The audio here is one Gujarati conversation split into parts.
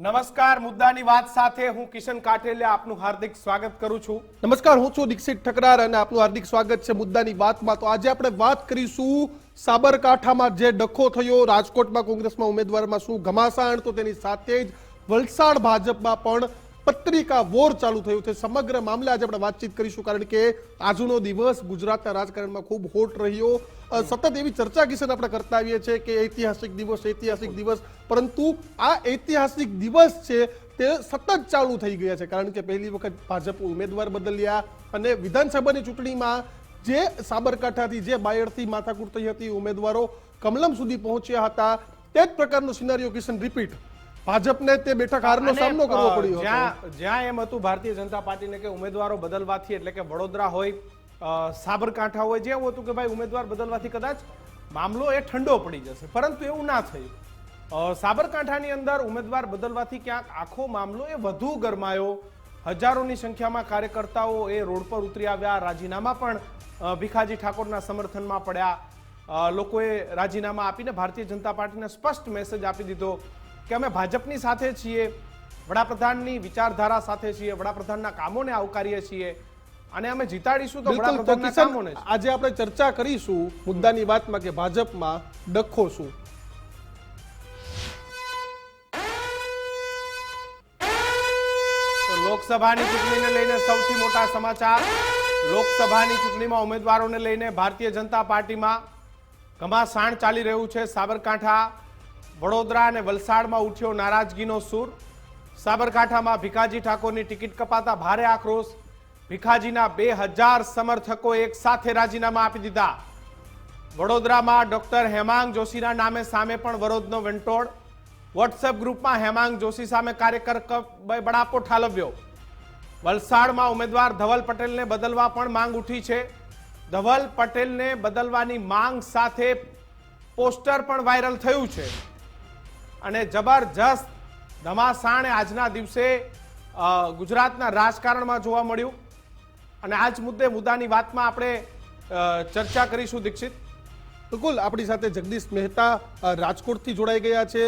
નમસ્કાર, મુદ્દાની વાત સાથે હું કિશન કાઠેલે આપનું હાર્દિક સ્વાગત કરું છું. નમસ્કાર, હું છું દીક્ષિત ઠકરાર અને આપનું હાર્દિક સ્વાગત છે મુદ્દાની વાતમાં. તો આજે આપણે વાત કરીશું સાબરકાંઠામાં જે ડખો થયો, રાજકોટમાં કોંગ્રેસમાં ઉમેદવારમાં શું ઘમાસાણ, તો તેની સાથે જ વલસાડ ભાજપમાં પણ પત્રિકા વોર ચાલુ થયું છે. સમગ્ર મામલે આજે આપણે વાતચીત કરીશું, કારણ કે આજનો દિવસ ગુજરાતના રાજકારણમાં ખૂબ હોટ રહ્યો. સતત એવી ચર્ચા કિશન આપણે કરતા આવીએ છીએ કે ઐતિહાસિક દિવસ ઐતિહાસિક દિવસ. પરંતુ આ ઐતિહાસિક દિવસ છે તે સતત ચાલુ થઈ ગયા છે. કારણ કે પહેલી વખત ભાજપ ઉમેદવાર બદલ્યા અને વિધાનસભાની ચૂંટણીમાં જે સાબરકાંઠાથી જે બાયડથી માથાકૂટ થઈ હતી ઉમેદવારો કમલમ સુધી પહોંચ્યા હતા તે જ પ્રકારનો સિનારીઓ કિશન રિપીટ ભાજપને તે બેઠક હારનો સામનો કરવો પડ્યો જ્યાં જ્યાં એમ હતું ભારતીય જનતા પાર્ટીને કે ઉમેદવારો બદલવાથી એટલે કે વડોદરા હોય સાબરકાંઠા હોય જે એવું હતું કે ભાઈ ઉમેદવાર બદલવાથી કદાચ મામલો એ ઠંડો પડી જશે. પરંતુ એવું ના થયું. સાબરકાંઠાની અંદર ઉમેદવાર બદલવાથી ક્યાંક આખો મામલો એ વધુ ગરમાયો. હજારોની સંખ્યામાં કાર્યકર્તાઓ એ રોડ પર ઉતરી આવ્યા. રાજીનામા પણ ભીખાજી ઠાકોરના સમર્થનમાં પડ્યા. લોકોએ રાજીનામા આપીને ભારતીય જનતા પાર્ટીને સ્પષ્ટ મેસેજ આપી દીધો કે અમે ભાજપની સાથે છીએ, વડાપ્રધાનની વિચારધારા સાથે છીએ, વડાપ્રધાનના કામોને આવકારીએ છીએ. અને અમે જીતાડીશું તો વડાપ્રધાનના કામોને આજે આપણે ચર્ચા કરીશું મુદ્દાની વાતમાં કે ભાજપમાં ડખો શું? લોકસભાની ચૂંટણીને લઈને સૌથી મોટા સમાચાર. લોકસભાની ચૂંટણીમાં ઉમેદવારોને લઈને ભારતીય જનતા પાર્ટીમાં ઘમાસાણ ચાલી રહ્યું છે. સાબરકાંઠા વડોદરા અને વલસાડમાં ઉઠ્યો નારાજગીનો સૂર. સાબરકાંઠામાં ભીખાજી ઠાકોરની ટિકિટ કપાતા ભારે આક્રોશ. ભીખાજીના બે હજાર સમર્થકો એક સાથે રાજીનામા આપી દીધા. વડોદરામાં ડોક્ટર હેમાંગ જોશીના નામે સામે પણ વરોધનો વેંટોળ. વોટ્સએપ ગ્રુપમાં હેમાંગ જોશી સામે કાર્યકર બડાપો ઠાલવ્યો. વલસાડમાં ઉમેદવાર ધવલ પટેલને બદલવા પણ માંગ ઉઠી છે. ધવલ પટેલને બદલવાની માંગ સાથે પોસ્ટર પણ વાયરલ થયું છે. અને જબરજસ્ત ધમાસાણે આજના દિવસે ગુજરાતના રાજકારણમાં જોવા મળ્યું. અને આજ મુદ્દે મુદ્દાની વાતમાં આપણે ચર્ચા કરીશું દીક્ષિત. બિલકુલ, આપણી સાથે જગદીશ મહેતા રાજકોટથી જોડાઈ ગયા છે.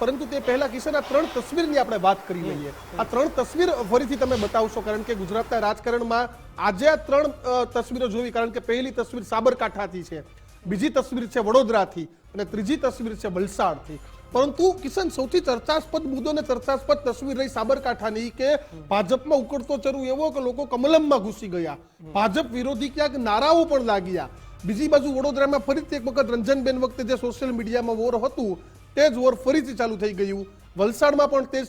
પરંતુ તે પહેલા કિશન આ ત્રણ તસવીરની આપણે વાત કરી લઈએ. આ ત્રણ તસવીર ફરીથી તમે બતાવશો, કારણ કે ગુજરાતના રાજકારણમાં આજે આ ત્રણ તસવીરો જોવી, કારણ કે પહેલી તસવીર સાબરકાંઠાથી છે. બીજી તસવીર છે વડોદરાથી. અને ત્રીજી તસવીર છે વલસાડથી. પરંતુ કિશન, સૌથી ચર્ચાસ્પદ મુદ્દો ને ચર્ચાસ્પદ તસવીર રહી સાબરકાંઠાની કે ભાજપમાં ઉકળતો ચરુ એવો કે લોકો કમલમમાં ઘૂસી ગયા. ભાજપ વિરોધી ક્યાંક નારાઓ પણ લાગ્યા. બીજી બાજુ વડોદરામાં ફરીથી એક વખત રંજનબેન વખતે જે સોશિયલ મીડિયામાં વોર હતું, તે જ વોર ફરીથી ચાલુ થઈ ગયું. વલસાડમાં પણ તે જ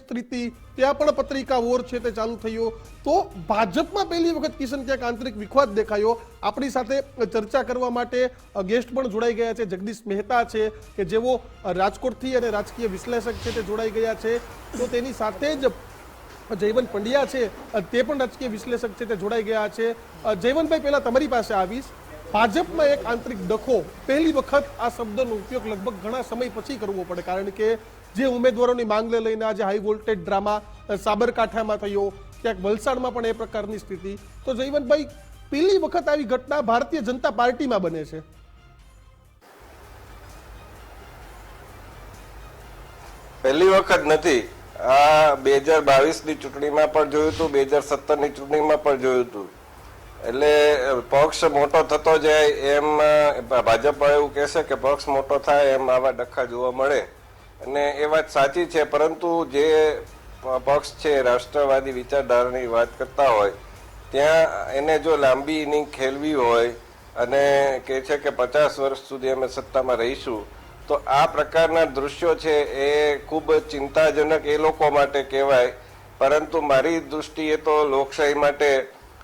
ત્યાં પણ પત્રિકા વોર છે તે ચાલુ થયો. તો ભાજપમાં પહેલી વખત કિશન ક્યાંક આંતરિક વિખવાદ દેખાયો. આપણી સાથે ચર્ચા કરવા માટે ગેસ્ટ પણ જોડાઈ ગયા છે. જગદીશ મહેતા છે કે જેઓ રાજકોટથી અને રાજકીય વિશ્લેષક છે તે જોડાઈ ગયા છે. તો તેની સાથે જ જયવંત પંડ્યા છે, તે પણ રાજકીય વિશ્લેષક છે તે જોડાઈ ગયા છે. જયવંતભાઈ, પહેલા તમારી પાસે આવીશ. ભાજપમાં એક આંતરિક ડખો. પહેલી વખત આ શબ્દનો ઉપયોગ લગભગ ઘણા સમય પછી કરવો પડે, કારણ કે જે ઉમેદવારોની માંગને લઈને આજે હાઈ વોલ્ટેજ ડ્રામા સાબરકાંઠામાં થયો. ક્યાંક વલસાડમાં પણ એ પ્રકારની સ્થિતિ. તો જયવંતભાઈ, પહેલી વખત આવી ઘટના ભારતીય જનતા પાર્ટીમાં બને છે. પહેલી વખત નથી. આ બે હજાર બાવીસની ચૂંટણીમાં પણ જોયું હતું બે હજાર સત્તરની ચૂંટણીમાં પણ જોયું હતું. એટલે પક્ષ મોટો થતો જાય એમ ભાજપ એવું કહેશે કે પક્ષ મોટો થાય એમ આવા ડખા જોવા મળે. અને એ વાત સાચી છે, પરંતુ જે પક્ષ છે, રાષ્ટ્રવાદી વિચારધારાની વાત કરતા હોય, ત્યાં એને જો લાંબી ઇનિંગ ખેલવી હોય અને કહે છે કે પચાસ વર્ષ સુધી અમે સત્તામાં રહીશું, તો આ પ્રકારના દૃશ્યો છે એ ખૂબ ચિંતાજનક એ લોકો માટે કહેવાય. પરંતુ મારી દૃષ્ટિએ તો લોકશાહી માટે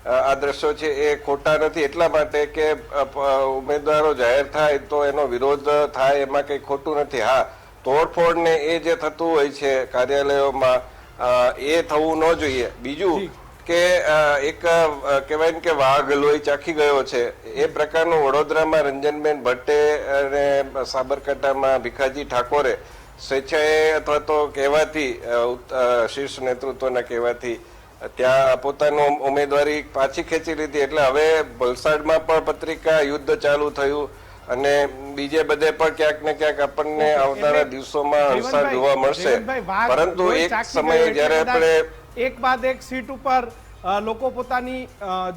આ દ્રશ્યો છે એ ખોટા નથી, એટલા માટે કે ઉમેદવારો જાહેર થાય તો એનો વિરોધ થાય એમાં કંઈ ખોટું નથી. હા તોડફોડ ને એ જે થતું હોય છે કાર્યાલયોમાં એ થવું ન જોઈએ. બીજું કે એક કહેવાય ને કે વાઘ લોહી ચાખી ગયો છે એ પ્રકારનું વડોદરામાં રંજનબેન ભટ્ટે અને સાબરકાંઠામાં ભીખાજી ઠાકોરે સ્વેચ્છાએ અથવા તો કહેવાથી શીર્ષ નેતૃત્વના કહેવાથી ત્યાં પોતાનું ઉમેદવારી પાછી ખેંચી લીધી. એટલે હવે વલસાડમાં પણ પત્રિકા યુદ્ધ ચાલુ થયું. અને બીજે બધે પણ ક્યાંક ને ક્યાંક આપણને આવનારા દિવસોમાં અણસાર જોવા મળશે. પરંતુ એક સમયે જ્યારે આપણે એક બાદ એક સીટ ઉપર લોકો પોતાની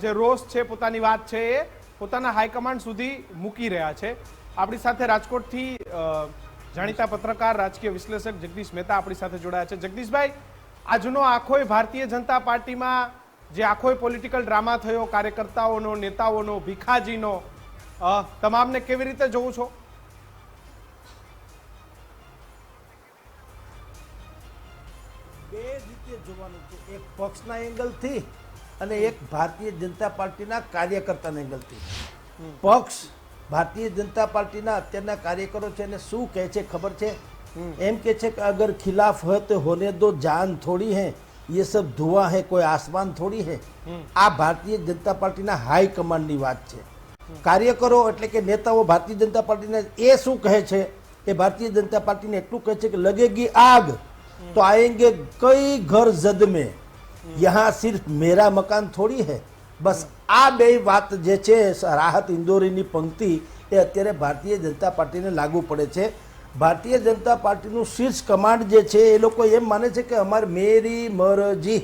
જે રોષ છે પોતાની વાત છે એ પોતાના હાઈકમાન્ડ સુધી મૂકી રહ્યા છે. આપણી સાથે રાજકોટથી જાણીતા પત્રકાર રાજકીય વિશ્લેષક જગદીશ મહેતા આપણી સાથે જોડાયા છે. જગદીશભાઈ આજનો આખોય ભારતીય જનતા પાર્ટીમાં જે આખોય પોલિટિકલ ડ્રામા થયો કાર્યકર્તાઓનો નેતાઓનો ભીખાજીનો તમામને કેવી રીતે જોવો છો બે રીતે જોવાનું છે એક પક્ષના એંગલથી અને એક ભારતીય જનતા પાર્ટીના કાર્યકર્તાના એંગલથી પક્ષ ભારતીય જનતા પાર્ટીના અત્યારના કાર્યકરો છે એને શું કહે છે ખબર છે એમ કે છે કે અગર ખિલાફ હોય તો હોને દો જાન થોડી હે ये सब धुआं है કોઈ આસમાન થોડી હે આ ભારતીય જનતા પાર્ટીના હાઈ કમાન્ડની વાત છે કાર્યકરો એટલે કે નેતાઓ ભારતીય જનતા પાર્ટીને એ શું કહે છે? એ ભારતીય જનતા પાર્ટીને એટલું કહે છે કે લગેગી આગ. તો આએંગે કઈ ઘર જદ મેં યહાં સિર્ફ મેરા મકાન થોડી હે. બસ આ બે વાત જે છે, રાહત ઇન્દોરીની પંક્તિ, એ અત્યારે ભારતીય જનતા પાર્ટીને લાગુ પડે છે. ભારતીય જનતા પાર્ટીનું શીર્ષ કમાન્ડ જે છે, એ લોકો એમ માને છે કે અમારે મેરી મરજી,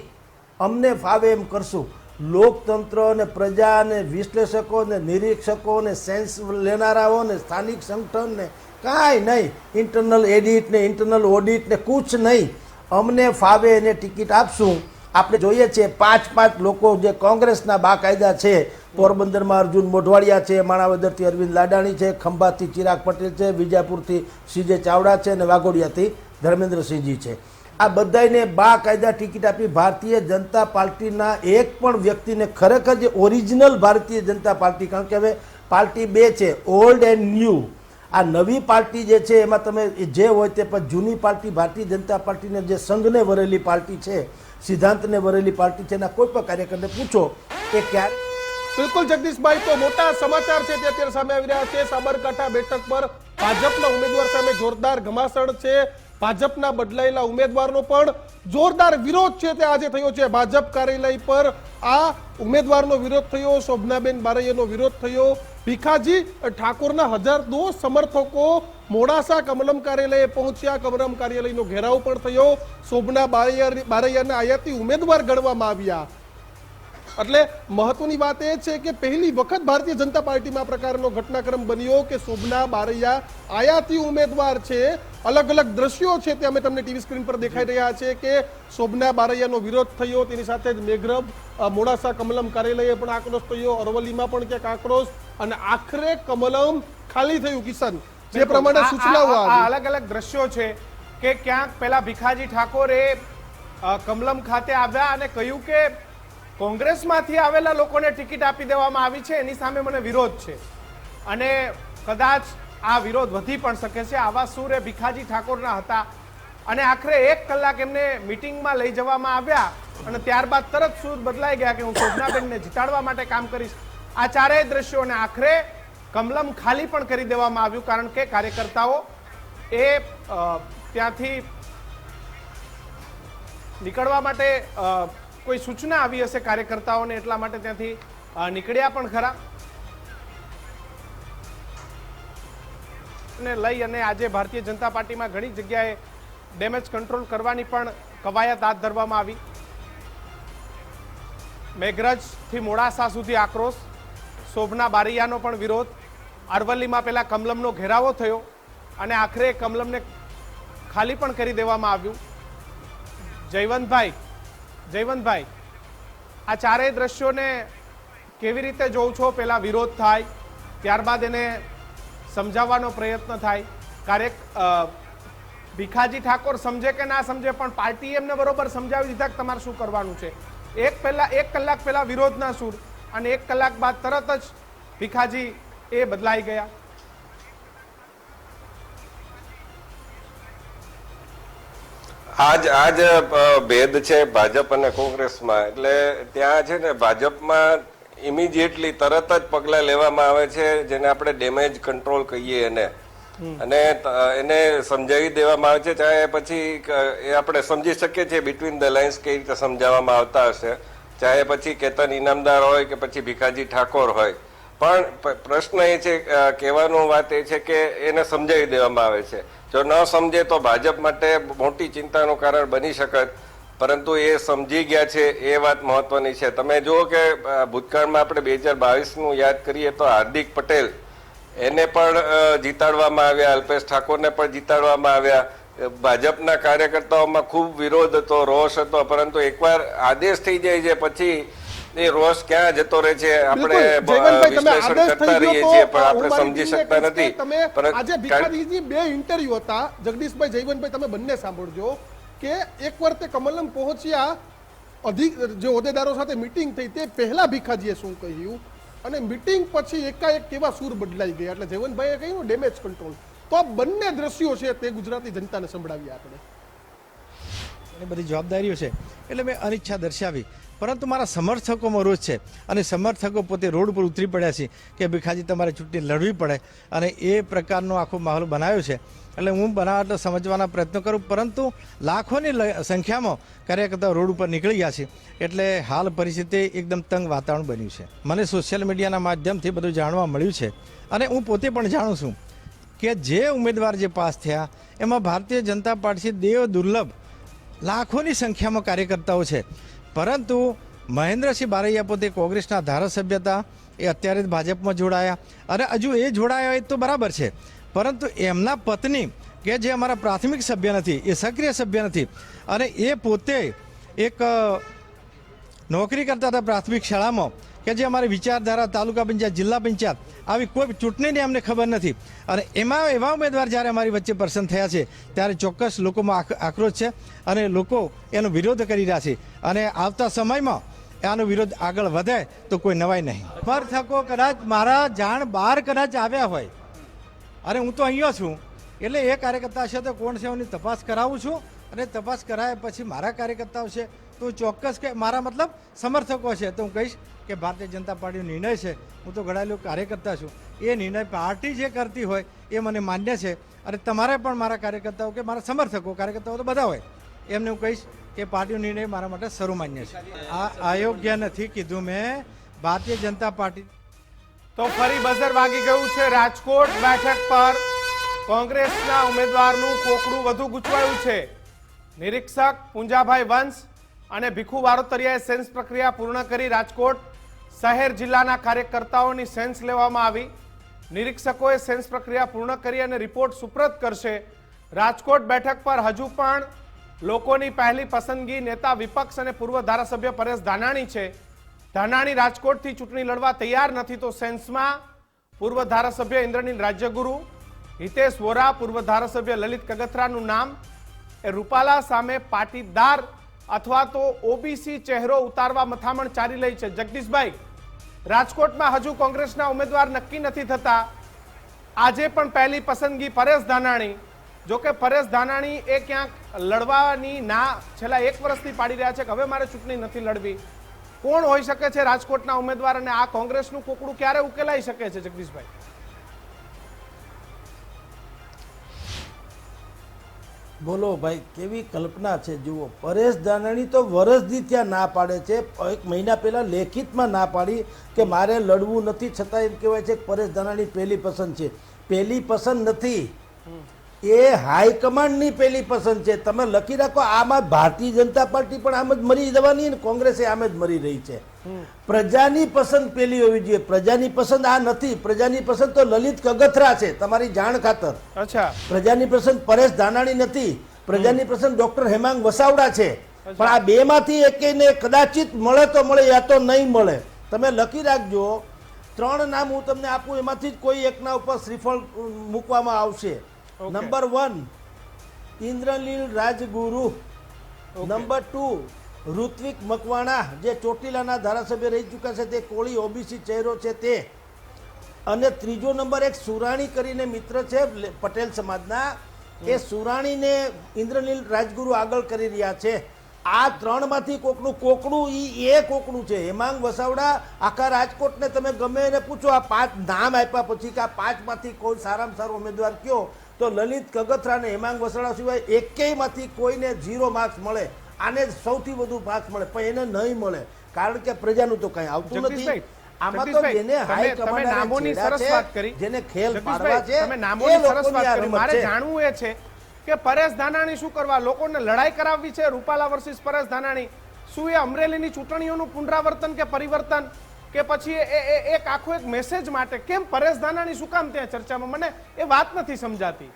અમને ફાવે એમ કરશું. લોકતંત્ર અને પ્રજા અને વિશ્લેષકો ને નિરીક્ષકો ને સેન્સ લેનારાઓ ને સ્થાનિક સંગઠનને કાંઈ નહીં. ઇન્ટરનલ એડિટ ને ઇન્ટરનલ ઓડિટ ને કુછ નહીં. અમને ફાવે એને ટિકિટ આપશું. આપણે જોઈએ છીએ પાંચ પાંચ લોકો જે કોંગ્રેસના બાકાયદા છે, પોરબંદરમાં અર્જુન મોઢવાડિયા છે, માણાવદરથી અરવિંદ લાડાણી છે, ખંભાતથી ચિરાગ પટેલ છે, વિજાપુરથી સીજે ચાવડા છે અને વાઘોડિયાથી ધર્મેન્દ્રસિંહજી છે. આ બધાને બાકાયદા ટિકિટ આપી ભારતીય જનતા પાર્ટીના એક પણ વ્યક્તિને ખરેખર જે ઓરિજિનલ ભારતીય જનતા પાર્ટી, કારણ કે હવે પાર્ટી બે છે, ઓલ્ડ એન્ડ ન્યૂ. આ નવી પાર્ટી જે છે, એમાં તમે જે હોય તે, પણ જૂની પાર્ટી, ભારતીય જનતા પાર્ટીને જે સંઘને વરેલી પાર્ટી છે, સિદ્ધાંતને વરેલી પાર્ટી છે, એના કોઈ પણ કાર્યકરને પૂછો કે ક્યારે બિલકુલ, જગદીશભાઈ, તો મોટા સમાચાર છે તે અત્યારે સામે આવી રહ્યા છે. સાબરકાંઠા બેઠક પર ભાજપના ઉમેદવાર સામે જોરદાર ઘમાસણ છે. ભાજપના બદલાયેલા ઉમેદવારનો પણ જોરદાર વિરોધ છે તે આજે થયો છે. ભાજપ કાર્યાલય પર આ ઉમેદવારનો વિરોધ થયો, શોભનાબેન બારૈયાનો વિરોધ થયો. ભીખાજી ઠાકોરના હજાર દો સમર્થકો મોડાસા કમલમ કાર્યાલયે પહોંચ્યા. કમલમ કાર્યાલયનો ઘેરાવ પણ થયો. શોભના બારૈયા બારૈયાને આયાતી ઉમેદવાર ગણવામાં આવ્યા. એટલે મહત્વની વાત એ છે કે પહેલી વખત ભારતીય જનતા પાર્ટીમાં આ પ્રકારનો ઘટનાક્રમ બન્યો કે શોભના બારૈયા આયાતી ઉમેદવાર છે. અલગ અલગ દ્રશ્યો છે તે અમે તમને ટીવી સ્ક્રીન પર દેખાઈ રહ્યા છે કે શોભના બારૈયાનો વિરોધ થયો. તેની સાથે જ મેઘરબ મોડાસા કમલમ કાર્યાલયે પણ આક્રોશ થયો. અરવલ્લીમાં પણ ક્યાંક આક્રોશ અને આખરે કમલમ ખાલી થયું કિશન. જે પ્રમાણે સૂચનાઓ અલગ અલગ દ્રશ્યો છે કે ક્યાંક પેલા ભીખાજી ઠાકોરે કમલમ ખાતે આવ્યા અને કહ્યું કે કોંગ્રેસમાંથી આવેલા લોકોને ટિકિટ આપી દેવામાં આવી છે, એની સામે મને વિરોધ છે. અને કદાચ આ વિરોધ વધી પણ શકે છે. આવા સૂર એ ભીખાજી ઠાકોરના હતા. અને આખરે એક કલાક એમને મિટિંગમાં લઈ જવામાં આવ્યા અને ત્યારબાદ તરત સૂર બદલાઈ ગયા કે હું શોભનાબેનને જીતાડવા માટે કામ કરીશ. આ ચારેય દ્રશ્યોને આખરે કમલમ ખાલી પણ કરી દેવામાં આવ્યું, કારણ કે કાર્યકર્તાઓ એ ત્યાંથી નીકળવા માટે કોઈ સૂચના આવી હશે કાર્યકર્તાઓને એટલા માટે ત્યાંથી નીકળ્યા પણ ખરા. ને લઈ અને આજે ભારતીય જનતા પાર્ટીમાં ઘણી જગ્યાએ ડેમેજ કંટ્રોલ કરવાની પણ કવાયત હાથ ધરવામાં આવી. મેઘરજથી મોડાસા સુધી આક્રોશ, શોભના બારૈયાનો પણ વિરોધ, અરવલ્લીમાં પહેલાં કમલમનો ઘેરાવો થયો અને આખરે કમલમને ખાલી પણ કરી દેવામાં આવ્યું. જયવંતભાઈ જયવંતભાઈ, આ ચારેય દ્રશ્યોને કેવી રીતે જોઉં છો? પેલા વિરોધ થાય, ત્યારબાદ એને સમજાવવાનો પ્રયત્ન થાય. ક્યારેક ભીખાજી ઠાકોર સમજે કે ના સમજે, પણ પાર્ટી એમને બરોબર સમજાવી દીધા કે તમારે શું કરવાનું છે. એક પહેલા, એક કલાક પહેલા વિરોધના સૂર અને એક કલાક બાદ તરત જ ભીખાજી એ બદલાઈ ગયા. આજ આજ ભેદ છે ભાજપ અને કોંગ્રેસમાં. એટલે ત્યાં છે ને ભાજપમાં ઇમિડિયેટલી તરત જ પગલા લેવામાં આવે છે જેને આપણે ડેમેજ કંટ્રોલ કહીએ એને. અને એને સમજાવી દેવામાં આવે છે ચાહે પછી એ આપણે સમજી શકીએ છીએ બિટવીન ધ લાઇન્સ કઈ રીતે સમજાવવામાં આવતા હશે. ચાહે પછી કેતન ઇનામદાર હોય કે પછી ભીખાજી ઠાકોર હોય. પણ પ્રશ્ન એ છે કહેવાનું વાત એ છે કે એને સમજાવી દેવામાં આવે છે. જો ન સમજે તો ભાજપ માટે મોટી ચિંતાનું કારણ બની શકત. પરંતુ એ સમજી ગયા છે, એ વાત મહત્વની છે. તમે જુઓ કે ભૂતકાળમાં આપણે બે હજાર બાવીસનું યાદ કરીએ તો હાર્દિક પટેલ એને પણ જીતાડવામાં આવ્યા, અલ્પેશ ઠાકોરને પણ જીતાડવામાં આવ્યા. ભાજપના કાર્યકર્તાઓમાં ખૂબ વિરોધ હતો, રોષ હતો, પરંતુ એકવાર આદેશ થઈ જાય છે, પછી એ રોષ ક્યાં જતો રહે છે? આપણે બિલકુલ. જયવંતભાઈ, તમે વિશ્લેષણ કરતા રહીએ છીએ પણ આપણે સમજી શકતા નથી. તમે આજે ભિખારીજી બે ઇન્ટરવ્યુ હતા. જગદીશભાઈ જયવંતભાઈ તમે બંને સાંભળજો કે એકવાર તે કમલમ પહોંચ્યા અધિક જે હોદ્દેદારો સાથે મિટિંગ થઈ તે પહેલા ભીખાજીએ શું કહ્યું? અને મીટિંગ પછી એકાએક કેવા સૂર બદલાઈ ગયા? એટલે જયવંતભાઈએ કહ્યું ડેમેજ કંટ્રોલ તો આ બંને દ્રશ્યો છે તે ગુજરાતી જનતાને સંભળાવ્યા આપણે. બધી જવાબદારીઓ છે. એટલે મેં અનિચ્છા દર્શાવી. પરંતુ મારા સમર્થકોમાં રોજ છે. અને સમર્થકો પોતે રોડ પર ઉતરી પડ્યા છે કે ભીખાજી તમારે ચૂંટણી લડવી પડે. અને એ પ્રકારનો આખો માહોલ બનાવ્યો છે. એટલે હું બનાવટ સમજવાના પ્રયત્ન કરું, પરંતુ લાખોની સંખ્યામાં કાર્યકર્તાઓ રોડ ઉપર નીકળી ગયા છે. એટલે હાલ પરિસ્થિતિ એકદમ તંગ વાતાવરણ બન્યું છે. મને સોશિયલ મીડિયાના માધ્યમથી બધું જાણવા મળ્યું છે. અને હું પોતે પણ જાણું છું કે જે ઉમેદવાર જે પાસ થયા, એમાં ભારતીય જનતા પાર્ટી દેવ દુર્લભ લાખોની સંખ્યામાં કાર્યકર્તાઓ છે. પરંતુ મહેન્દ્રસિંહ બારૈયા પોતે કોંગ્રેસના ધારાસભ્ય હતા. એ અત્યારે જ ભાજપમાં જોડાયા. અને હજુ એ જોડાયા હોય તો બરાબર છે. પરંતુ એમના પત્ની, કે જે અમારા પ્રાથમિક સભ્ય નથી, એ સક્રિય સભ્ય નથી. અને એ પોતે એક નોકરી કરતા હતા પ્રાથમિક શાળામાં. કે જે અમારી વિચારધારા તાલુકા પંચાયત, જિલ્લા પંચાયત, આવી કોઈ ચૂંટણીની અમને ખબર નથી. અને એમાં એવા ઉમેદવાર જ્યારે અમારી વચ્ચે પસંદ થયા છે, ત્યારે ચોક્કસ લોકોમાં આક- આક્રોશ છે અને લોકો એનો વિરોધ કરી રહ્યા છે. અને આવતા સમયમાં આનો વિરોધ આગળ વધે તો કોઈ નવાઈ નહીં. સમર્થકો કદાચ મારા જાણ બહાર કદાચ આવ્યા હોય. અરે હું તો અહીંયા છું. એટલે એ કાર્યકર્તા છે તો કોણ છે એની તપાસ કરાવું છું. અને તપાસ કરાયા પછી મારા કાર્યકર્તાઓ છે તો ચોક્કસ કે મારા મતલબ સમર્થકો છે. તો હું કહીશ કે ભારતીય જનતા પાર્ટીનો નિર્ણય છે. હું તો ઘડાયેલો કાર્યકર્તા છું. એ નિર્ણય પાર્ટી જે કરતી હોય એ મને માન્ય છે. અને તમારે પણ મારા કાર્યકર્તાઓ કે મારા સમર્થકો કાર્યકર્તાઓ તો બધા હોય. એમને હું કહીશ કે પાર્ટીનો નિર્ણય મારા માટે સર્વમાન્ય છે. આ અયોગ્ય નથી કીધું મેં ભારતીય જનતા પાર્ટી તો ફરી બઝર વાગી ગયું છે રાજકોટ બેઠક પર. કોંગ્રેસના ઉમેદવારનું કોકડું વધુ ગૂંચવાયું છે. નિરીક્ષક પુંજાભાઈ વંશ અને ભીખુ વારોતરિયાએ સેન્સ પ્રક્રિયા પૂર્ણ કરી રાજકોટ શહેર જિલ્લાના કાર્યકર્તાઓની સેન્સ લેવામાં આવી. નિરીક્ષકોએ સેન્સ પ્રક્રિયા પૂર્ણ કરી અને રિપોર્ટ સુપ્રત કરશે. રાજકોટ બેઠક પર હજુ પણ લોકોની પહેલી પસંદગી નેતા વિપક્ષ અને પૂર્વ ધારાસભ્ય પરેશ ધાનાણી છે. ધાનાણી રાજકોટથી ચૂંટણી લડવા તૈયાર નથી તો સેન્સમાં પૂર્વ ધારાસભ્ય ઇન્દ્રનીલ રાજ્યગુરુ, હિતેશ વોરા, પૂર્વ ધારાસભ્ય લલિત કગથરાનું નામ, એ રૂપાલા સામે પાટીદાર અથવા તો ઓબીસી ચહેરો ઉતારવા મથામણ ચાલી રહી છે. જગદીશભાઈ, રાજકોટમાં હજુ કોંગ્રેસના ઉમેદવાર નક્કી નથી થતા. આજે પણ પહેલી પસંદગી પરેશ ધાનાણી. જો કે પરેશ ધાનાણી એ ક્યાંક લડવાની ના છેલ્લા એક વર્ષથી પાડી રહ્યા છે કે હવે મારે ચૂંટણી નથી લડવી. કોણ હોઈ શકે છે રાજકોટના ઉમેદવાર અને આ કોંગ્રેસનું કોકડું ક્યારે ઉકેલાઈ શકે છે જગદીશભાઈ? બોલો ભાઈ, કેવી કલ્પના છે? જુઓ, પરેશ ધાનાણી તો વરસથી ત્યાં ના પાડે છે. એક મહિના પહેલાં લેખિતમાં ના પાડી કે મારે લડવું નથી છતાં એમ કહેવાય છે કે પરેશ ધાનાણી પહેલી પસંદ છે. પહેલી પસંદ નથી. એ હાઈકમાન્ડની પહેલી પસંદ છે. તમે લખી રાખો, આમાં ભારતીય જનતા પાર્ટી પણ આમ જ મરી જવાની અને કોંગ્રેસે આમ જ મરી રહી છે. પ્રજાની પસંદ પેલી હોવી જોઈએ. પ્રજાની પસંદ આ નથી. પ્રજાની પસંદ તો લલિત કગથરા છે. તમારી જાણ ખાતર. અચ્છા. પ્રજાની પસંદ પરેશ ધાનાણી નથી. પ્રજાની પસંદ ડોક્ટર હેમાંગ વસાવડા છે. પણ આ બે માંથી કદાચિત મળે તો મળે યા તો નહીં મળે. તમે લખી રાખજો. ત્રણ નામ હું તમને આપું એમાંથી જ કોઈ એકના ઉપર શ્રીફળ મૂકવામાં આવશે. Number one Indranil Rajguru. Number two Ritwik Makwana જે ચોટીલાના ધારાસભ્ય રહી ચૂક્યા છે તે કોળી ઓબીસી ચહેરો છે તે. અને ત્રીજો નંબર એક સુરાણી કરીને મિત્ર છે પટેલ સમાજના એ સુરાણીને ઇન્દ્રનીલ રાજગુરુ આગળ કરી રહ્યા છે. આ ત્રણમાંથી કોકનું કોકડું એ એ કોકડું છે. હેમાંગ વસાવડા આખા રાજકોટને તમે ગમે એને પૂછો આ પાંચ નામ આપ્યા પછી કે આ પાંચમાંથી કોઈ સારામાં સારો ઉમેદવાર કયો તો લલિત કગથરા અને હેમાંગ વસાવડા સિવાય એકેયમાંથી કોઈને ઝીરો માર્ક્સ મળે. આને સૌથી વધુ પાસ મળે. પણ એને નહીં મળે. કારણ કે પ્રજાનું તો કંઈ આવતું નથી. આમાં તો જેને હાઈ તમે નામોની સરસ વાત કરી. જેને ખેલ પાડવા છે, તમે નામોની સરસ વાત કરી. મારે જાણવું એ છે કે પરેશ ધાનાણી શું કરવા? લોકોને લડાઈ કરાવવી છે? રૂપાલા વર્સિસ પરેશ ધાનાણી. શું એ અમરેલીની ચૂંટણીઓનું પુનરાવર્તન કે પરિવર્તન? કે પછી એ- એક આખો એક મેસેજ માટે? કેમ પરેશ ધાનાણી શું કામ ત્યાં ચર્ચામાં? મને એ વાત નથી સમજાતી.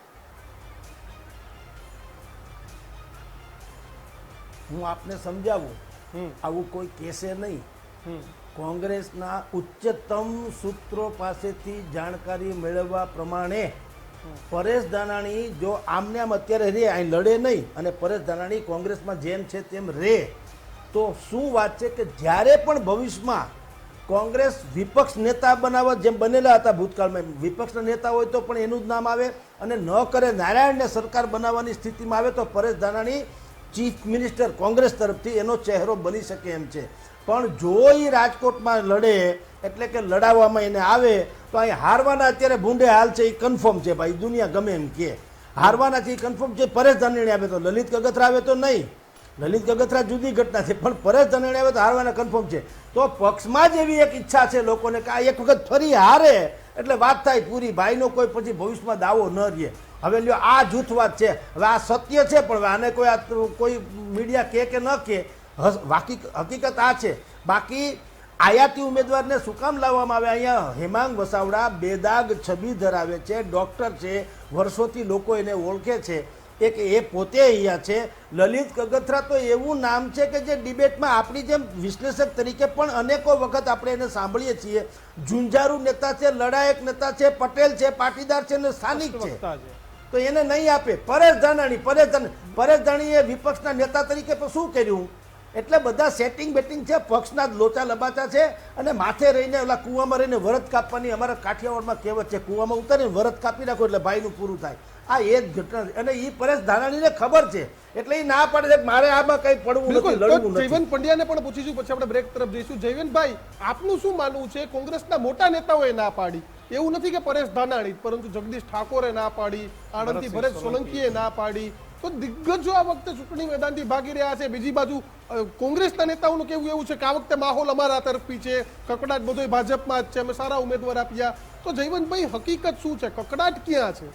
હું આપને સમજાવું આવું કોઈ કહેશે નહીં. કોંગ્રેસના ઉચ્ચતમ સૂત્રો પાસેથી જાણકારી મેળવવા પ્રમાણે પરેશ ધાનાણી જો આમને આમ અત્યારે રે અહીં લડે નહીં અને પરેશ ધાનાણી કોંગ્રેસમાં જેમ છે તેમ રે તો શું વાત છે કે જ્યારે પણ ભવિષ્યમાં કોંગ્રેસ વિપક્ષ નેતા બનાવવા જેમ બનેલા હતા ભૂતકાળમાં વિપક્ષના નેતા હોય તો પણ એનું જ નામ આવે અને ન કરે નારાયણને સરકાર બનાવવાની સ્થિતિમાં આવે તો પરેશ ધાનાણી ચીફ મિનિસ્ટર કોંગ્રેસ તરફથી એનો ચહેરો બની શકે એમ છે. પણ જો એ રાજકોટમાં લડે, એટલે કે લડાવવામાં એને આવે, તો અહીં હારવાના અત્યારે ભૂંડે હાલ છે એ કન્ફર્મ છે ભાઈ, દુનિયા ગમે એમ કે હારવાનાથી કન્ફર્મ છે, પરેશ ધાનાણી આવે તો લલિત કગથરા આવે તો નહીં. લલિત કગથરા જુદી ઘટના છે, પણ પરેશ ધાનાણી આવે તો હારવાના કન્ફર્મ છે. તો પક્ષમાં જ એવી એક ઈચ્છા છે લોકોને કે આ એક વખત ફરી હારે, એટલે વાત થાય પૂરી, ભાઈનો કોઈ પછી ભવિષ્યમાં દાવો ન રહે. હવે લ્યો, આ જૂથવાદ છે. હવે આ સત્ય છે, પણ આને કોઈ કોઈ મીડિયા કે કે ન કે વાકી, હકીકત આ છે. બાકી આયાતી ઉમેદવારને શું કામ લાવવામાં આવે? અહીંયા હેમાંગ વસાવડા બેદાગ છબી ધરાવે છે, ડૉક્ટર છે, વર્ષોથી લોકો એને ઓળખે છે. એક એ પોતે અહીંયા છે. લલિત કગથરા તો એવું નામ છે કે જે ડિબેટમાં આપણી જેમ વિશ્લેષક તરીકે પણ અનેકો વખત આપણે એને સાંભળીએ છીએ. ઝુંઝારુ નેતા છે, લડાયક નેતા છે, પટેલ છે, પાટીદાર છે અને સ્થાનિક છે. તો એને નહીં આપે. પરેશ ધાનાણી પરેશ ધાનાણી પરેશ ધાનાણીએ વિપક્ષના નેતા તરીકે પણ શું કર્યું? એટલે બધા સેટિંગ બેટિંગ છે પક્ષના જ લોચા લબાચા છે અને માથે રહીને ઓલા કૂવામાં રહીને વરત કાપવાની અમારા કાઠિયાવાડમાં કહેવત છે કૂવામાં ઉતારીને વરત કાપી નાખો એટલે ભાઈનું પૂરું થાય. આ એ જ ઘટના છે. અને એ પરેશ ધાનાણીને ખબર છે. એટલે એ ના પાડે છે મારે આમાં કંઈ પડવું નથી તો લડવું નથી. જયવંત પંડ્યાને પણ પૂછીશું પછી આપણે બ્રેક તરફ જઈશું. જયવંતભાઈ આપનું શું માનવું છે? કોંગ્રેસના મોટા નેતાઓએ ના પાડી. એવું નથી કે પરેશ ધાનાણી પરંતુ જગદીશ ઠાકોરે ના પાડી આણંદથી ભરત સોલંકીએ ના પાડી તો દિગ્ગજો આ વખતે ચૂંટણી મેદાનથી ભાગી રહ્યા છે. બીજી બાજુ કોંગ્રેસના નેતાઓનું કેવું એવું છે કે આ વખતે માહોલ અમારા તરફી છે. કકડાટ બધો ભાજપમાં જ છે. અમે સારા ઉમેદવાર આપ્યા. તો જયવંતભાઈ હકીકત શું છે? કકડાટ ક્યાં છે?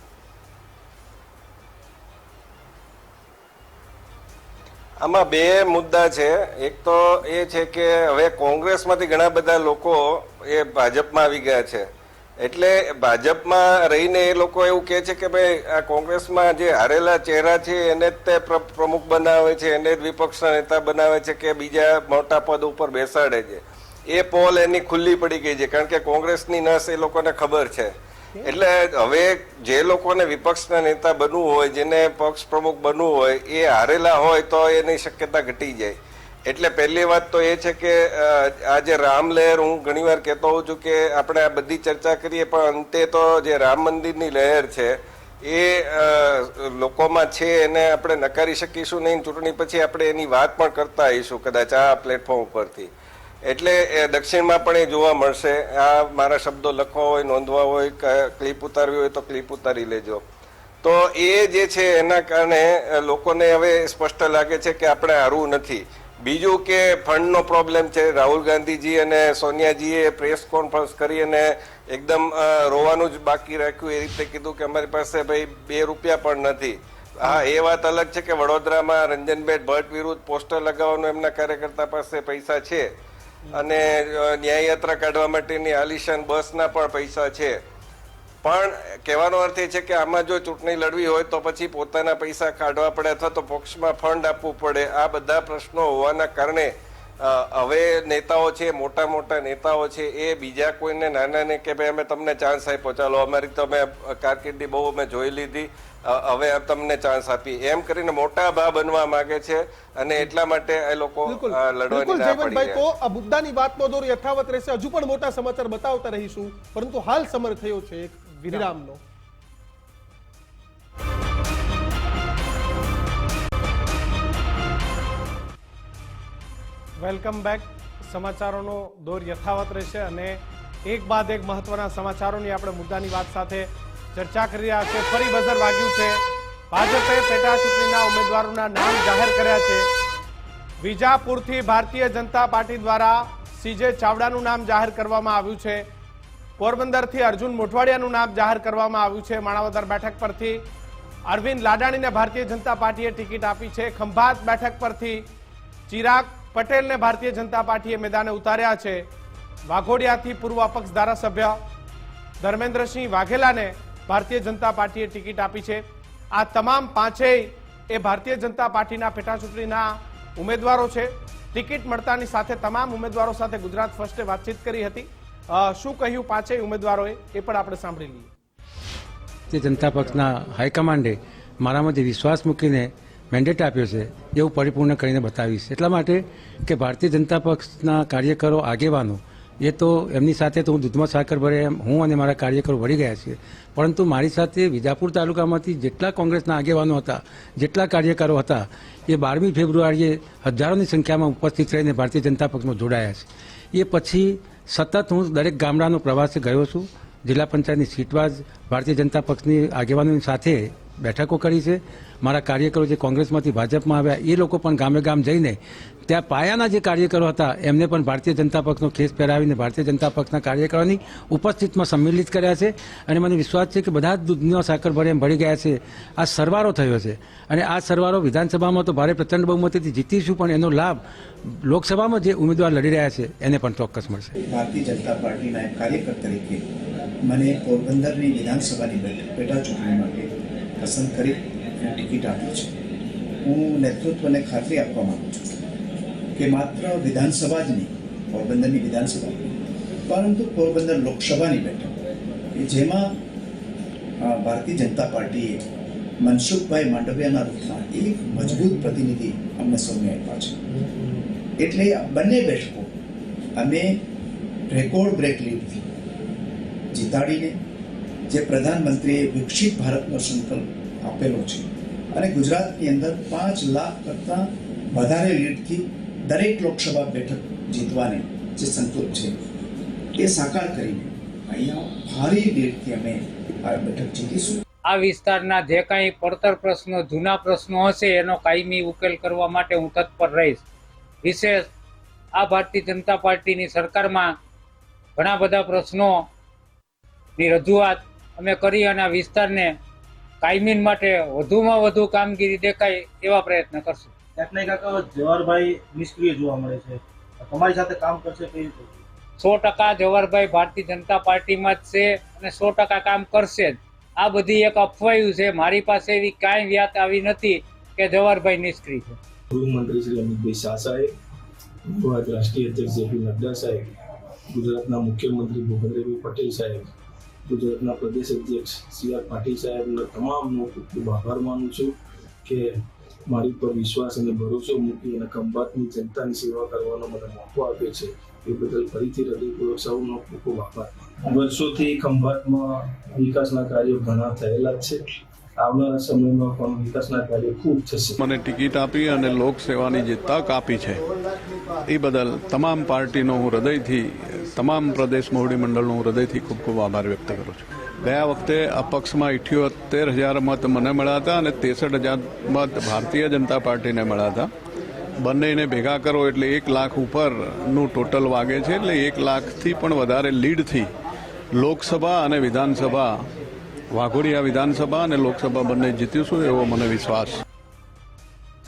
આમાં બે મુદ્દા છે. એક તો એ છે કે હવે કોંગ્રેસમાંથી ઘણા બધા લોકો એ ભાજપમાં આવી ગયા છે. એટલે ભાજપમાં રહીને એ લોકો એવું કહે છે કે ભાઈ, આ કોંગ્રેસમાં જે હારેલા ચહેરા છે, એને જ તે પ્રમુખ બનાવે છે, એને જ વિપક્ષના નેતા બનાવે છે કે બીજા મોટા પદ ઉપર બેસાડે છે. એ પોલ એની ખુલ્લી પડી ગઈ છે, કારણ કે કોંગ્રેસની નસ એ લોકોને ખબર છે. એટલે હવે જે લોકોને વિપક્ષના નેતા બનવું હોય, જેને પક્ષ પ્રમુખ બનવું હોય, એ હારેલા હોય તો એની શક્યતા ઘટી જાય. એટલે પહેલી વાત તો એ છે કે આ જે રામ લહેર હું ઘણીવાર કહેતો હોઉં છું કે આપણે આ બધી ચર્ચા કરીએ, પણ અંતે તો જે રામ મંદિરની લહેર છે, એ લોકોમાં છે એને આપણે નકારી શકીશું નહીં. ચૂંટણી પછી આપણે એની વાત પણ કરતા આવીશું કદાચ આ પ્લેટફોર્મ ઉપરથી. એટલે એ દક્ષિણમાં પણ એ જોવા મળશે. આ મારા શબ્દો લખવા હોય, નોંધવા હોય ક્લિપ ઉતારવી હોય તો ક્લિપ ઉતારી લેજો. તો એ જે છે એના કારણે લોકોને હવે સ્પષ્ટ લાગે છે કે આપણે હારવું નથી. બીજું કે ફંડનો પ્રોબ્લેમ છે. રાહુલ ગાંધીજી અને સોનિયાજીએ પ્રેસ કોન્ફરન્સ કરી અને એકદમ રોવાનું જ બાકી રાખ્યું. એ રીતે કીધું કે અમારી પાસે ભાઈ બે રૂપિયા પણ નથી. હા, એ વાત અલગ છે કે વડોદરામાં રંજનબેન ભટ્ટ વિરુદ્ધ પોસ્ટર લગાવવાનું એમના કાર્યકર્તા પાસે પૈસા છે. અને ન્યાયયાત્રા કાઢવા માટેની આલિશાન બસના પણ પૈસા છે. પણ કહેવાનો અર્થ એ છે કે આમાં જો ચૂંટણી લડવી હોય તો પછી પોતાના પૈસા કાઢવા પડે અથવા તો પક્ષમાં ફંડ આપવું પડે. આ બધા પ્રશ્નો હોવાના કારણે હવે નેતાઓ છે મોટા મોટા નેતાઓ છે એ બીજા કોઈને નાનાને કે ભાઈ અમે તમને ચાન્સ આપ્યો ચાલો અમારી તો અમે કારકિર્દી બહુ અમે જોઈ લીધી હવે તમને ચાન્સ આપી એમ કરીને મોટા ભા બનવા માંગે છે અને એટલા માટે એ લોકો લડવાની ના પડી તો આ મુદ્દાની વાતનો દોર યથાવત રહેશે. હજુ પણ મોટા સમાચાર બતાવતા રહીશું. પરંતુ હાલ સમર થયો છે એક. વિરામનો. Welcome back. સમાચારોનો દોર યથાવત રહેશે અને એક બાદ એક મહત્વના સમાચારોની આપણે મુદ્દાની વાત સાથે ચર્ચા કરી રહ્યા છે. ફરી બઝર વાગ્યું છે. ભાજપે પેટા ચૂંટણીના ઉમેદવારોના નામ જાહેર કર્યા છે. વિજાપુરથી ભારતીય જનતા પાર્ટી દ્વારા સીજે ચાવડાનું નામ જાહેર કરવામાં આવ્યું છે. પોરબંદરથી અર્જુન મોઢવાડિયાનું નામ જાહેર કરવામાં આવ્યું છે. માણાવદર બેઠક પરથી અરવિંદ લાડાણીને ભારતીય જનતા પાર્ટીએ ટિકિટ આપી છે. ખંભાત બેઠક પરથી ચિરાગ પટેલને ભારતીય જનતા પાર્ટીએ મેદાને ઉતાર્યા છે. વાઘોડિયાથી પૂર્વ અપક્ષ ધારાસભ્ય ધર્મેન્દ્રસિંહ વાઘેલાને ભારતીય જનતા પાર્ટીએ ટિકિટ આપી છે. આ તમામ પાંચેય એ ભારતીય જનતા પાર્ટીના પેટાચૂંટણીના ઉમેદવારો છે. ટિકિટ મળતાની સાથે તમામ ઉમેદવારો સાથે ગુજરાત ફર્સ્ટે વાતચીત કરી હતી. શું કહ્યું પાંચેય ઉમેદવારોએ? એ પણ આપણે સાંભળી લઈએ. તે જનતા પક્ષના હાઈકમાન્ડે મારામાં જે વિશ્વાસ મૂકીને મેન્ડેટ આપ્યો છે, એવું પરિપૂર્ણ કરીને બતાવીશ. એટલા માટે કે ભારતીય જનતા પક્ષના કાર્યકરો આગેવાનો, એ તો એમની સાથે તો હું દૂધમાં સાકર ભરે એમ, હું અને મારા કાર્યકરો વળી ગયા છીએ. પરંતુ મારી સાથે વિજાપુર તાલુકામાંથી જેટલા કોંગ્રેસના આગેવાનો હતા, જેટલા કાર્યકરો હતા, એ બારમી ફેબ્રુઆરીએ હજારોની સંખ્યામાં ઉપસ્થિત રહીને ભારતીય જનતા પક્ષમાં જોડાયા છે. એ પછી સતત હું દરેક ગામડાનો પ્રવાસે ગયો છું. જિલ્લા પંચાયતની સીટવાજ, ભારતીય જનતા પક્ષની આગેવાનોની સાથે બેઠકો કરી છે. મારા કાર્યકરો જે કોંગ્રેસમાંથી ભાજપમાં આવ્યા, એ લોકો પણ ગામે ગામ જઈને ત્યાં પાયાના જે કાર્યકરો હતા, એમને પણ ભારતીય જનતા પક્ષનો ખેસ પહેરાવીને ભારતીય જનતા પક્ષના કાર્યકરોની ઉપસ્થિતમાં સંમિલિત કર્યા છે. અને મને વિશ્વાસ છે કે બધા જ દૂધનો સાકર ભરે એમ ભળી ગયા છે. આ સરવારો થયો છે. અને આ સરવારો વિધાનસભામાં તો ભારે પ્રચંડ બહુમતીથી જીતીશું, પણ એનો લાભ લોકસભામાં જે ઉમેદવાર લડી રહ્યા છે, એને પણ ચોક્કસ મળશે. ભારતીય જનતા પાર્ટીના કાર્યકર તરીકે મને પોરબંદરની વિધાનસભાની બેઠક પેટા ચૂંટણી માટે પસંદ કરી ટિકિટ આપી છે. હું નેતૃત્વને ખાતરી આપવા માંગુ છું. કે માત્ર વિધાનસભા જ નહીં, પોરબંદરની વિધાનસભા. પરંતુ પોરબંદર લોકસભાની બેઠક, કે જેમાં ભારતીય જનતા પાર્ટીએ મનસુખભાઈ માંડવિયાના રૂપમાં એક મજબૂત પ્રતિનિધિ અમને સૌને આપ્યા છે. એટલે આ બંને બેઠકો અમે રેકોર્ડ બ્રેક લીધી. જીતાડીને જે પ્રધાનમંત્રીએ વિકસિત ભારતનો સંકલ્પ આપેલો છે. અને ગુજરાતની અંદર પાંચ લાખ કરતાં વધારે લીડથી દરેક લોકસભા બેઠક જીતવાની જે સંકલ્પ છે, એ સાકાર કરીને અહીંયા ભારી લીડથી અમે આ બેઠક જીતીશું. આ વિસ્તારના જે કાંઈ પડતર પ્રશ્નો, જૂના પ્રશ્નો હશે, એનો કાયમી ઉકેલ કરવા માટે હું તત્પર રહીશ. વિશેષ આ ભારતીય જનતા પાર્ટીની સરકારમાં ઘણા બધા પ્રશ્નોની રજૂઆત અમે કરી અને આ વિસ્તારને કાયમીન માટે વધુમાં વધુ કામગીરી દેખાય એવા પ્રયત્ન કરશું. ક્યાંક ને ક્યાંક જવાહરભાઈ નિષ્ક્રિય જોવા મળે છે. તમારી સાથે કામ કરશે કઈ રીતે? સો ટકા જવાહરભાઈ ભારતીય જનતા પાર્ટીમાં જ છે અને સો ટકા કામ કરશે જ. આ બધી એક અફવાયું છે. મારી પાસે એવી કાંઈ વ્યાત આવી નથી કે જવાહરભાઈ નિષ્ક્રિય છે. ગૃહમંત્રી શ્રી અમિતભાઈ શાહ સાહેબ ગુજરાત રાષ્ટ્રીય અધ્યક્ષ જેપી નડ્ડા સાહેબ ગુજરાતના મુખ્યમંત્રી ભૂપેન્દ્રભાઈ પટેલ સાહેબ ગુજરાતના પ્રદેશ અધ્યક્ષ સી આર પાટીલ સાહેબના તમામનો ખૂબ ખૂબ આભાર માનું છું કે મારી પર વિશ્વાસ અને ભરોસો મૂકી અને ખંભાતની જનતાની સેવા કરવાનો મને મોકો આપ્યો છે. એ બદલ ફરીથી હૃદયપૂર્વક સૌનો ખૂબ ખૂબ આભાર. વર્ષોથી ખંભાતમાં વિકાસના કાર્યો ઘણા થયેલા જ છે. આવનારા સમયમાં પણ વિકાસના કાર્યો ખૂબ થશે. મને ટિકિટ આપી અને લોકસેવાની જે તક આપી છે, એ બદલ તમામ પાર્ટીનો હું હૃદયથી, તમામ પ્રદેશ મોવડી મંડળનો હૃદયથી ખૂબ ખૂબ આભાર વ્યક્ત કરું છું. ગયા વખતે અપક્ષમાં ઇઠ્યોતેર હજાર મત મને મળ્યા હતા અને ત્રેસઠ હજાર મત ભારતીય જનતા પાર્ટીને મળ્યા હતા. બંનેને ભેગા કરો એટલે એક લાખ ઉપરનું ટોટલ વાગે છે. એટલે એક લાખથી પણ વધારે લીડથી લોકસભા અને વિધાનસભા, વાઘોડિયા વિધાનસભા અને લોકસભા બંને જીતીશું એવો મને વિશ્વાસ.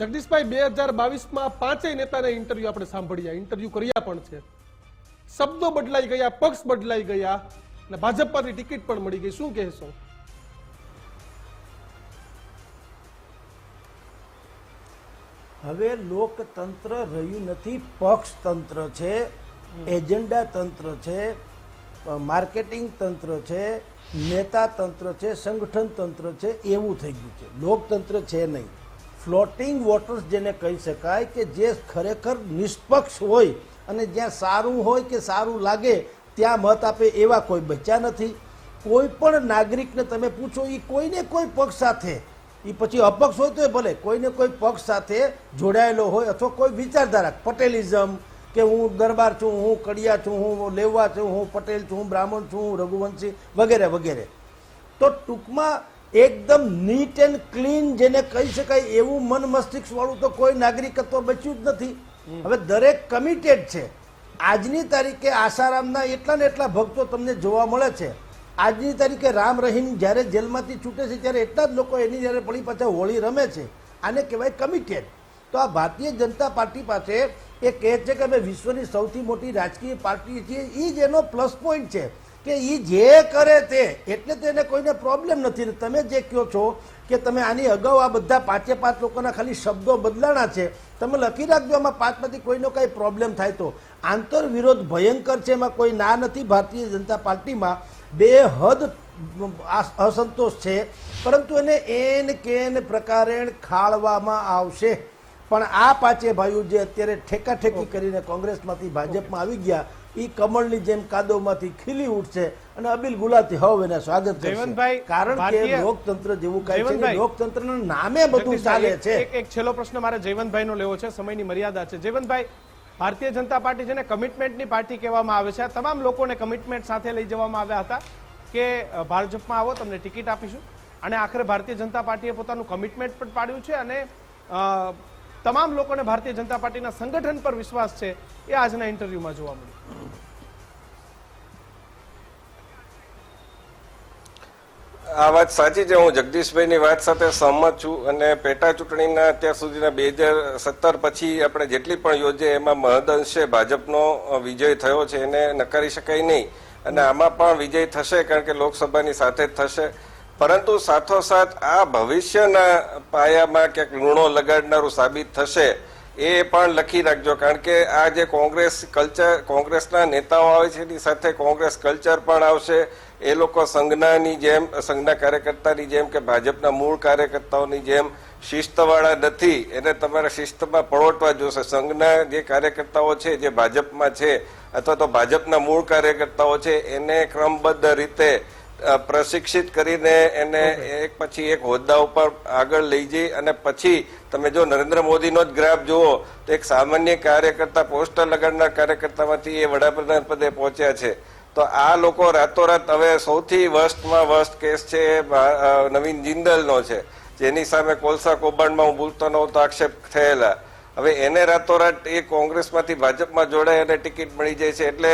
જગદીશભાઈ, બે હજાર બાવીસમાં પાંચેય નેતાના ઇન્ટરવ્યુ આપણે સાંભળ્યા. ઇન્ટરવ્યુ કર્યા પણ છે. શબ્દો બદલાઈ ગયા, પક્ષ બદલાઈ ગયા. અને ભાજપમાંથી ટિકિટ પણ મળી ગઈ. શું કહેશો? હવે લોકતંત્ર રહ્યું નથી, પક્ષ તંત્ર છે, એજન્ડા તંત્ર છે માર્કેટિંગ તંત્ર છે, નેતા તંત્ર છે, સંગઠન તંત્ર છે, એવું થઈ ગયું છે. લોકતંત્ર છે નહીં. ફ્લોટિંગ વોટર્સ જેને કહી શકાય કે જે ખરેખર નિષ્પક્ષ હોય અને જ્યાં સારું હોય કે સારું લાગે ત્યાં મત આપે એવા કોઈ બચ્યા નથી. કોઈ પણ નાગરિકને તમે પૂછો એ કોઈને કોઈ પક્ષ સાથે એ પછી અપક્ષ હોય તો ભલે કોઈને કોઈ પક્ષ સાથે જોડાયેલો હોય અથવા કોઈ વિચારધારા પટેલિઝમ કે હું દરબાર છું હું કડિયા છું હું લેવા છું હું પટેલ છું હું બ્રાહ્મણ છું હું રઘુવંશી વગેરે વગેરે. તો ટૂંકમાં એકદમ નીટ એન્ડ ક્લીન જેને કહી શકાય એવું મન મસ્તિષ્ક વાળું તો કોઈ નાગરિકત્વ બચ્યું જ નથી. હવે દરેક કમિટેડ છે. આજની તારીખે આસારામના એટલા ને એટલા ભક્તો તમને જોવા મળે છે. આજની તારીખે રામ રહીમ જ્યારે જેલમાંથી છૂટે છે ત્યારે એટલા જ લોકો એની જ્યારે પડી પાછા હોળી રમે છે. આને કહેવાય કમિટેડ તો આ ભારતીય જનતા પાર્ટી પાસે એ કહે છે કે અમે વિશ્વની સૌથી મોટી રાજકીય પાર્ટી છીએ. એ જ એનો પ્લસ પોઈન્ટ છે કે એ જે કરે તે, એટલે તેને કોઈને પ્રોબ્લેમ નથી. તમે જે કહો છો કે તમે આની અગાઉ આ બધા પાંચે પાંચ લોકોના ખાલી શબ્દો બદલાણા છે તમે લખી રાખજો આમાં પાંચમાંથી કોઈનો કાંઈ પ્રોબ્લેમ થાય તો. આંતર વિરોધ ભયંકર છે એમાં કોઈ ના નથી ભારતીય જનતા પાર્ટીમાં બે હદ અસંતોષ છે. પરંતુ એને એન કેન પ્રકારે ખાળવામાં આવશે. પણ આ પાંચે ભાઈઓ જે અત્યારે ઠેકાઠેકી કરીને કોંગ્રેસમાંથી ભાજપમાં આવી ગયા એ કમળની જેમ કાદવમાંથી ખીલી ઉઠશે અને અબિલ ગુલાતી હવ એને સ્વાગત કરશે. જયવંતભાઈ, કારણ કે લોકતંત્ર જેવું કઈ છે લોકતંત્રના નામે બધું ચાલે છે. એક- છેલ્લો પ્રશ્ન મારે જયવંતભાઈનો લેવો છે સમયની મર્યાદા છે. જયવંતભાઈ ભારતીય જનતા પાર્ટી છે ને કમિટમેન્ટની પાર્ટી કહેવામાં આવે છે તમામ લોકોને કમિટમેન્ટ સાથે લઈ જવામાં આવ્યા હતા કે ભાજપમાં આવો તમને ટિકિટ આપીશું. અને આખરે ભારતીય જનતા પાર્ટીએ પોતાનું કમિટમેન્ટ પણ પાડ્યું છે અને તમામ લોકોને ભારતીય જનતા પાર્ટીના સંગઠન પર વિશ્વાસ છે એ આજના ઇન્ટરવ્યુમાં જોવા મળ્યું. આ વાત સાચી છે. હું જગદીશભાઈની વાત સાથે સહમત છું અને પેટા ચૂંટણીના અત્યાર સુધીના બે હજાર સત્તર પછી આપણે જેટલી પણ યોજે એમાં મહદઅંશે ભાજપનો વિજય થયો છે. એને નકારી શકાય નહીં. અને આમાં પણ વિજય થશે કારણ કે લોકસભાની સાથે જ થશે. પરંતુ સાથોસાથ આ ભવિષ્યના પાયામાં ક્યાંક લૂણો લગાડનારું સાબિત થશે એ પણ લખી રાખજો. કારણ કે આ જે કોંગ્રેસ કલ્ચર, કોંગ્રેસના નેતાઓ આવે છે, એની સાથે કોંગ્રેસ કલ્ચર પણ આવશે. એ લોકો સંઘનાની જેમ, સંઘના કાર્યકર્તાની જેમ કે ભાજપના મૂળ કાર્યકર્તાઓની જેમ શિસ્તવાળા નથી. એને તમારે શિસ્તમાં પરોટવા જોશે. સંઘના જે કાર્યકર્તાઓ છે, જે ભાજપમાં છે, અથવા તો ભાજપના મૂળ કાર્યકર્તાઓ છે, એને ક્રમબદ્ધ રીતે પ્રશિક્ષિત કરીને એને એક પછી એક હોદ્દા ઉપર આગળ લઈ જઈ અને પછી તમે જો નરેન્દ્ર મોદીનો જ ગ્રાફ જુઓ તો એક સામાન્ય કાર્યકર્તા પોસ્ટર લગાડનાર કાર્યકર્તામાંથી એ વડાપ્રધાન પદે પહોંચ્યા છે. તો આ લોકો રાતોરાત હવે સૌથી વર્સ્ટમાં વર્સ્ટ કેસ છે એ નવીન જિંદલનો છે. જેની સામે કોલસા કૌભાંડમાં હું ભૂલતો નહોતો આક્ષેપ થયેલા. હવે એને રાતોરાત એ કોંગ્રેસમાંથી ભાજપમાં જોડાય અને ટિકિટ મળી જાય છે એટલે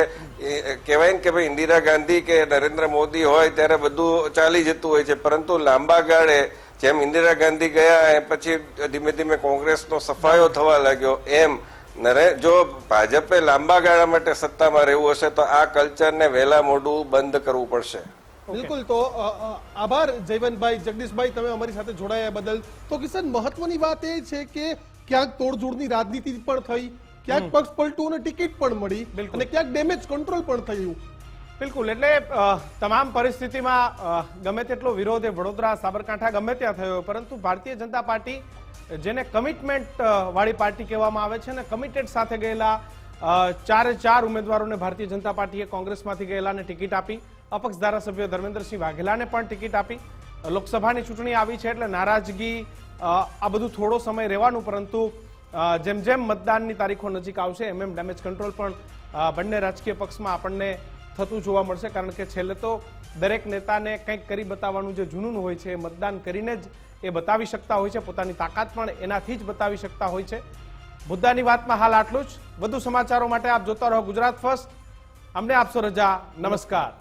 કહેવાય ને કે ભાઈ ઇન્દિરા ગાંધી કે નરેન્દ્ર મોદી હોય ત્યારે બધું ચાલી જતું હોય છે. પરંતુ લાંબા ગાળે જેમ ઇન્દિરા ગાંધી ગયા એ પછી ધીમે ધીમે કોંગ્રેસનો સફાયો થવા લાગ્યો. એમ નરે જો ભાજપે લાંબા ગાળા માટે સત્તામાં રહેવું હશે તો આ કલ્ચરને વહેલા મોડું બંધ કરવું પડશે. બિલકુલ. તો આભાર જયવંતભાઈ, જગદીશભાઈ, તમે અમારી સાથે જોડાયા બદલ. તો કિશન, મહત્વની વાત એ છે કે ક્યાંક તોડજોડની રાજનીતિ પણ થઈ ક્યાંક પક્ષ પલટું અને ટિકિટ પણ મળી. અને ક્યાંક ડેમેજ કંટ્રોલ પણ થયું. બિલકુલ એટલે તમામ પરિસ્થિતિમાં ગમે તેટલો વિરોધ એ વડોદરા સાબરકાંઠા ગમે ત્યાં થયો પરંતુ ભારતીય જનતા પાર્ટી જેને કમિટમેન્ટ વાળી પાર્ટી કહેવામાં આવે છે ને કમિટેડ સાથે ગયેલા ચારે ચાર ઉમેદવારોને ભારતીય જનતા પાર્ટીએ કોંગ્રેસમાંથી ગયેલાને ટિકિટ આપી અપક્ષ ધારાસભ્ય ધર્મેન્દ્રસિંહ વાઘેલાને પણ ટિકિટ આપી. લોકસભાની ચૂંટણી આવી છે એટલે નારાજગી આ બધું થોડો સમય રહેવાનું, પરંતુ જેમ જેમ મતદાનની તારીખો નજીક આવશે, એમ એમ ડેમેજ કંટ્રોલ પણ બંને રાજકીય પક્ષમાં આપણને થતું જોવા મળશે, કારણ કે છેલ્લે તો દરેક નેતાને કંઈક કરી બતાવવાનું જે જુનૂન હોય છે મતદાન કરીને જ એ બતાવી શકતા હોય છે, પોતાની તાકાત પણ એનાથી જ બતાવી શકતા હોય છે. મુદ્દાની વાતમાં હાલ આટલું જ. વધુ સમાચારો માટે આપ જોતા રહો ગુજરાત ફર્સ્ટ. અમને આપશો રજા. નમસ્કાર.